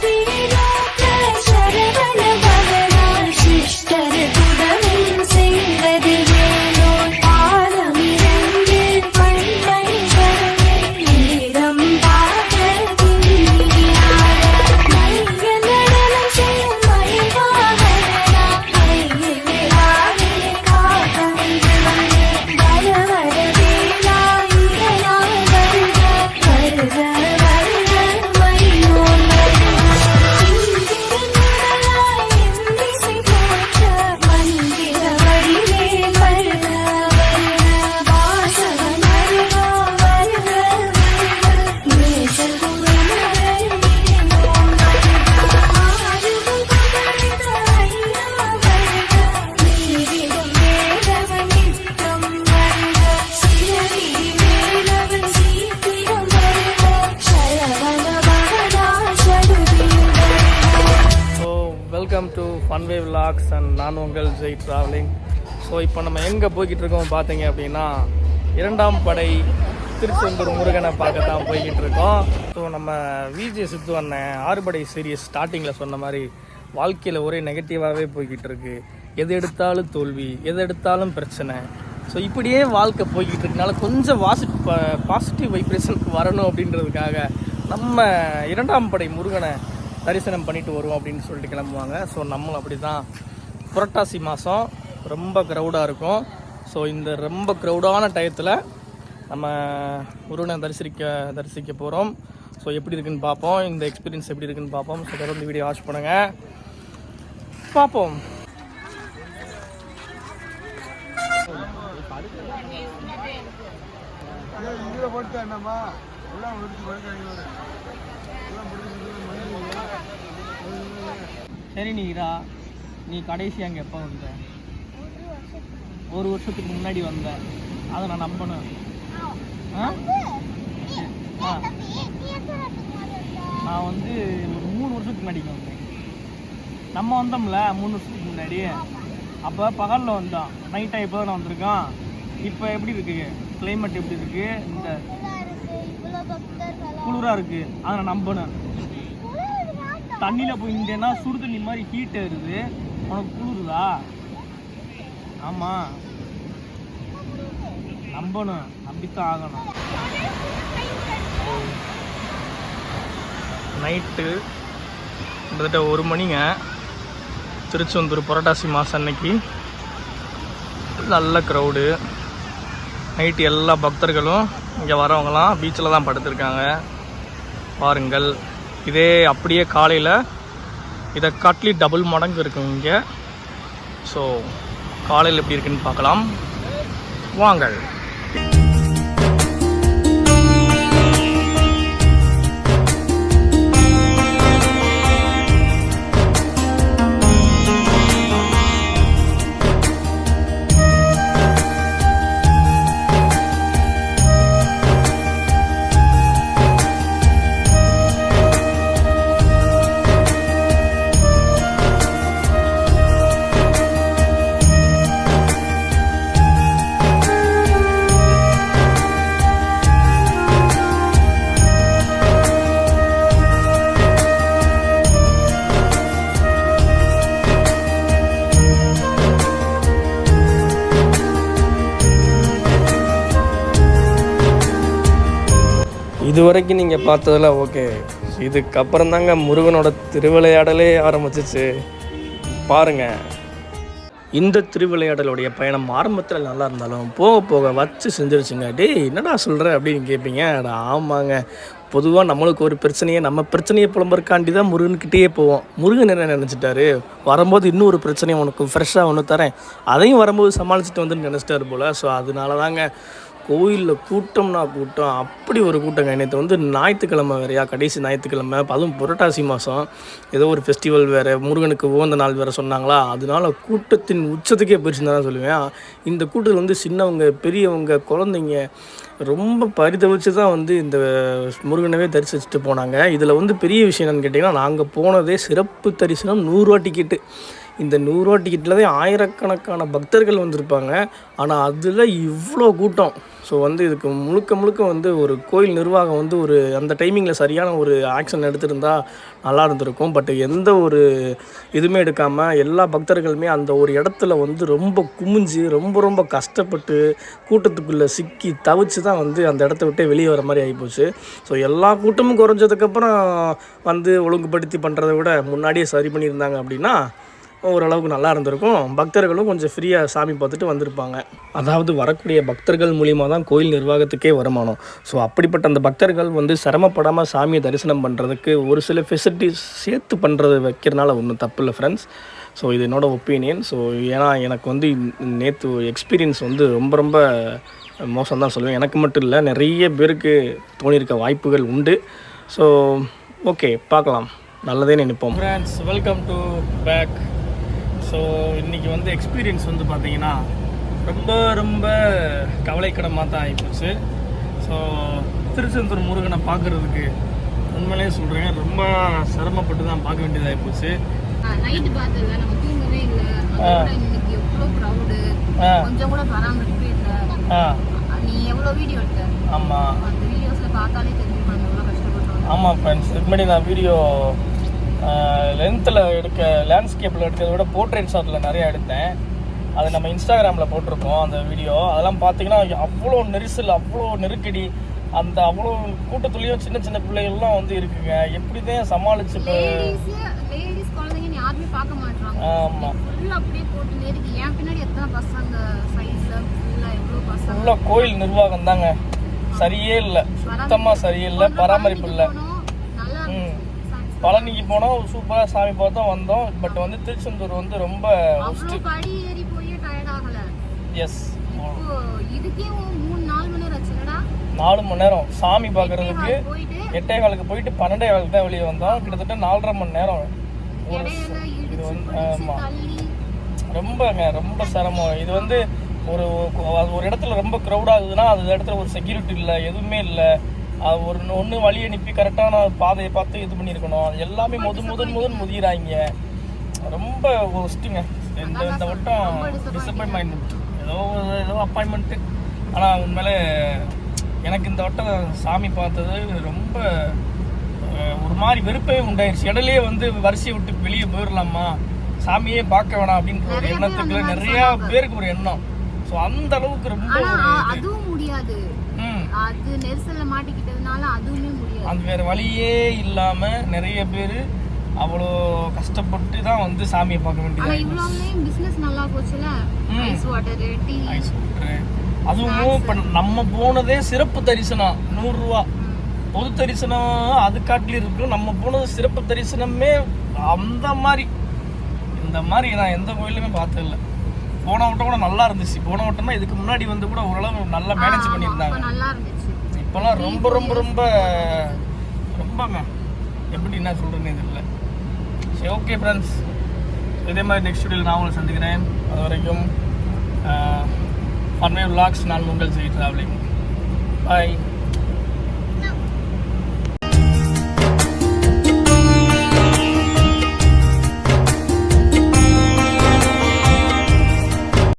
free. Vlogs and நான் உங்கள் Jai travelling so இப்போ நம்ம எங்கே போய்கிட்டு இருக்கோம் பார்த்தீங்க அப்படின்னா இரண்டாம் படை திருச்செந்தூர் முருகனை பார்க்க தான் போய்கிட்டு இருக்கோம். ஸோ நம்ம விஜே சித்து அண்ணன் ஆறுபடை சீரியஸ் ஸ்டார்டிங்கில் சொன்ன மாதிரி வாழ்க்கையில் ஒரே நெகட்டிவாகவே போய்கிட்டு இருக்கு. எது எடுத்தாலும் தோல்வி எது எடுத்தாலும் பிரச்சனை. ஸோ இப்படியே வாழ்க்கை போய்கிட்டு இருக்கனால கொஞ்சம் வாசி பாசிட்டிவ் வைப்ரேஷனுக்கு வரணும் அப்படின்றதுக்காக நம்ம இரண்டாம் படை முருகனை தரிசனம் பண்ணிட்டு வருவோம் அப்படின்னு சொல்லிட்டு கிளம்புவாங்க. ஸோ நம்மளும் அப்படி தான் புரட்டாசி மாதம் ரொம்ப க்ரௌடாக இருக்கும். ஸோ இந்த ரொம்ப க்ரௌடான டயத்தில் நம்ம முருகனை தரிசிக்க தரிசிக்க போகிறோம் ஸோ எப்படி இருக்குன்னு பார்ப்போம். இந்த எக்ஸ்பீரியன்ஸ் எப்படி இருக்குன்னு பார்ப்போம். ஸோ தொடர்ந்து வீடியோ வாட்ச் பண்ணுங்கள் பார்ப்போம். போட்டு என்னம்மா? எல்லாம் சரி நீரா நீ கடைசி அங்கே எப்போ வந்த? ஒரு வருஷத்துக்கு முன்னாடி வந்த. அதை நான் நம்பணும். ஆ? ஆ. நான் வந்து ஒரு மூணு வருஷத்துக்கு முன்னாடி வந்தேன். நம்ம வந்தோம்ல மூணு வருஷத்துக்கு முன்னாடி. அப்போ பகலில் வந்தோம் நைட்டாக இப்போ தான் வந்திருக்கேன். இப்போ எப்படி இருக்கு? கிளைமேட் எப்படி இருக்கு? இந்த குளிராக இருக்கு. அதை நான் நம்பணும் தண்ணியில் போய் நின்றேன்னா சுடு தண்ணி மாதிரி ஹீட் ஏறுது. உனக்கு குளிருதா? ஆமாம் நம்பணும். நம்பித்தான் ஆகணும். நைட்டு கிட்டத்தட்ட ஒரு மணிங்க. திருச்செந்தூர் புரட்டாசி மாதம் அன்னைக்கு. நல்ல க்ரௌடு நைட்டு எல்லா பக்தர்களும் இங்கே வரவங்கலாம் பீச்சில் தான் படுத்திருக்காங்க. பாருங்கள். இதே அப்படியே காலையில் இதை காட்டிலி டபுள் மடங்கு இருக்கும் இங்கே. ஸோ காலையில் எப்படி இருக்குன்னு பார்க்கலாம். வாங்கள். இது வரைக்கும் நீங்கள் பார்த்ததெல்லாம் ஓகே இதுக்கப்புறம் தாங்க முருகனோட திருவிளையாடலே ஆரம்பிச்சிச்சு. பாருங்க. இந்த திருவிளையாடலுடைய பயணம் ஆரம்பத்தில் நல்லா இருந்தாலும் போக போக வச்சு செஞ்சிருச்சுங்க. டேய் என்னடா சொல்கிற அப்படின்னு கேட்பீங்க ஆமாங்க. பொதுவாக நம்மளுக்கு ஒரு பிரச்சனையை நம்ம பிரச்சனையை புலம்புறக்காண்டி தான் முருகன்கிட்டயே போவோம். முருகன் என்ன நினச்சிட்டாரு? வரும்போது இன்னும் ஒரு பிரச்சனையை உனக்கு ஃப்ரெஷ்ஷாக ஒன்று தரேன். அதையும் வரும்போது சமாளிச்சுட்டு வந்து நினச்சிட்டாரு போல். ஸோ அதனால தாங்க கோயிலில் கூட்டம்னா கூட்டம். அப்படி ஒரு கூட்டங்க. நேற்று வந்து ஞாயிற்றுக்கிழமை வேறையா கடைசி ஞாயிற்றுக்கிழமை அதுவும் புரட்டாசி மாதம் ஏதோ ஒரு ஃபெஸ்டிவல் வேறு முருகனுக்கு உகந்த நாள் வேறு சொன்னாங்களா? அதனால கூட்டத்தின் உச்சத்துக்கே போயிடுச்சுன்னு தான் சொல்லுவேன். இந்த கூட்டத்தில் வந்து சின்னவங்க பெரியவங்க குழந்தைங்க ரொம்ப பரிதவிச்சு தான் வந்து இந்த முருகனவே தரிசிச்சுட்டு போனாங்க. இதில் வந்து பெரிய விஷயம் என்னன்னு கேட்டிங்கன்னா நாங்கள் போனதே சிறப்பு தரிசனம் நூறுரூவா டிக்கெட்டு இந்த நூறுரூவா டிக்கெட்டில் தான் ஆயிரக்கணக்கான பக்தர்கள் வந்திருப்பாங்க. ஆனால் அதில் இவ்வளோ கூட்டம். ஸோ வந்து இதுக்கு முழுக்க முழுக்க வந்து ஒரு கோயில் நிர்வாகம் வந்து ஒரு அந்த டைமிங்கில் சரியான ஒரு ஆக்ஷன் எடுத்திருந்தா நல்லா இருந்திருக்கும். பட் எந்த ஒரு இதுவுமே எடுக்காமல் எல்லா பக்தர்களுமே அந்த ஒரு இடத்துல வந்து ரொம்ப குமிஞ்சு ரொம்ப ரொம்ப கஷ்டப்பட்டு கூட்டத்துக்குள்ளே சிக்கி தவிச்சு தான் வந்து அந்த இடத்த விட்டே வெளியே வர மாதிரி ஆகிப்போச்சு ஸோ எல்லா கூட்டமும் குறைஞ்சதுக்கப்புறம் வந்து ஒழுங்குபடுத்தி பண்ணுறதை விட முன்னாடியே சரி பண்ணியிருந்தாங்க அப்படின்னா ஓரளவுக்கு நல்லா இருந்திருக்கும். பக்தர்களும் கொஞ்சம் ஃப்ரீயாக சாமி பார்த்துட்டு வந்திருப்பாங்க. அதாவது வரக்கூடிய பக்தர்கள் மூலியமாக தான் கோயில் நிர்வாகத்துக்கே வருமானம். ஸோ அப்படிப்பட்ட அந்த பக்தர்கள் வந்து சிரமப்படாமல் சாமியை தரிசனம் பண்ணுறதுக்கு ஒரு சில ஃபெசிலிட்டிஸ் சேர்த்து பண்ணுறது வைக்கிறனால ஒன்றும் தப்பு இல்லை ஃப்ரெண்ட்ஸ் ஸோ இது என்னோடய ஒப்பீனியன் ஸோ ஏன்னா எனக்கு வந்து நேற்று எக்ஸ்பீரியன்ஸ் வந்து ரொம்ப ரொம்ப மோசம் தான் சொல்லுவேன். எனக்கு மட்டும் இல்லை நிறைய பேருக்கு தோணியிருக்க வாய்ப்புகள் உண்டு. ஸோ ஓகே பார்க்கலாம். நல்லதே நினைப்போம். Friends welcome to back so இன்றைக்கி வந்து எக்ஸ்பீரியன்ஸ் வந்து பார்த்தீங்கன்னா ரொம்ப ரொம்ப கவலைக்கிடமாக தான் ஆகிப்போச்சு ஸோ திருச்செந்தூர் முருகனை பார்க்குறதுக்கு உண்மையிலேயே சொல்கிறேன் ரொம்ப சிரமப்பட்டு தான் பார்க்க வேண்டியதாகி போச்சு ஆமாம் ஆமாம் ஃப்ரெண்ட்ஸ் இதுக்கு முன்னாடி நான் வீடியோ லென்த்தில் எடுக்க லேண்ட்ஸ்கேப்பில் எடுக்கிறத விட போர்ட்ரேட் ஷாட்டில் நிறையா எடுத்தேன். அது நம்ம இன்ஸ்டாகிராமில் போட்டிருக்கோம் அந்த வீடியோ அதெல்லாம் பார்த்தீங்கன்னா அவ்வளோ நெரிசல் அவ்வளோ நெருக்கடி அந்த அவ்வளோ கூட்டத்துலேயும் சின்ன சின்ன பிள்ளைகள்லாம் வந்து இருக்குங்க. எப்படி தான் சமாளிச்சு ஆமாம் ஃபுல்லாக கோயில் நிர்வாகம் தாங்க. சரியே இல்லை. சுத்தமாக சரியே இல்லை. பராமரிப்பு இல்லை போனோம் நல்லா ம் இருந்துச்சு பழனிக்கு போனோம் சூப்பராக சாமி பார்த்தோம் வந்தோம். பட் வந்து திருச்செந்தூர் வந்து ரொம்ப அவ்வளோ படி ஏறி போய் டயர்ட் ஆகலை. எஸ் நாலு மணி நேரம் சாமி பார்க்கறதுக்கு எட்டே காலுக்கு போயிட்டு பன்னெண்டே காலுக்கு தான் வெளியே வந்தோம். கிட்டத்தட்ட நாலரை மணி நேரம். ஒரு இது வந்து ஆமாம் ரொம்பங்க ரொம்ப சிரமம். இது வந்து ஒரு ஒரு இடத்துல ரொம்ப க்ரௌட் ஆகுதுன்னா அது இடத்துல ஒரு செக்யூரிட்டி இல்லை எதுவுமே இல்லை. அது ஒரு ஒன்று வழி அனுப்பி கரெக்டான பாதையை பார்த்து இது பண்ணியிருக்கணும். அது எல்லாமே முது முதன் முதன் முதிராங்க. ரொம்ப ஒஸ்ட்டுங்க இந்த இந்த வட்டம் டிசப்பாயின்மெண்ட் ஏதோ ஏதோ அப்பாயின்மெண்ட்டு ஆனால் உண்மையிலே எனக்கு இந்த வட்டம் சாமி பார்த்தது ரொம்ப ஒரு மாதிரி வெறுப்பே உண்டாயிருச்சு. இடையிலேயே வந்து வரிசையை விட்டு வெளியே போயிடலாமா சாமியே பார்க்க வேணாம் அப்படின்ற ஒரு எண்ணத்துக்குள்ள நிறைய பேருக்கு ஒரு எண்ணம். ஸோ அந்த அளவுக்கு ரொம்ப அதுவும் முடியாது. அது நெரிசல்ல மாட்டிக்கிட்டதுனால அதுவுமே முடியாது. அந்த வேற வழியே இல்லாம நிறைய பேர் அவ்வளோ கஷ்டப்பட்டு தான் வந்து சாமியை பார்க்க வேண்டியது இவ்வளவுலயும் பிசினஸ் நல்லா போச்சுல. Ice water tea ice water. அதுவும் இப்போ நம்ம போனதே சிறப்பு தரிசனம் நூறுரூவா பொது தரிசனம் அது காட்டிலும் இருக்கும் நம்ம போனது சிறப்பு தரிசனமே அந்த மாதிரி. இந்த மாதிரி நான் எந்த கோயிலுமே பார்த்ததில்ல. போன வட்டம் கூட நல்லா இருந்துச்சு. போன வட்டம்னா இதுக்கு முன்னாடி வந்து கூட ஓரளவு நல்லா மேனேஜ் பண்ணியிருந்தாங்க. நல்லா இருந்துச்சு. இப்போலாம் ரொம்ப ரொம்ப ரொம்ப ரொம்பங்க எப்படி என்ன சொல்கிறேன்னு தெரியல. சரி ஓகே ஃப்ரெண்ட்ஸ் இதே மாதிரி நெக்ஸ்ட் வீடியோவில் நான் உங்களை சந்திக்கிறேன். அது வரைக்கும் ஃபன்வே விலாக்ஸ் நான் உங்கள் செய்தி ட்ராவலிங் பாய்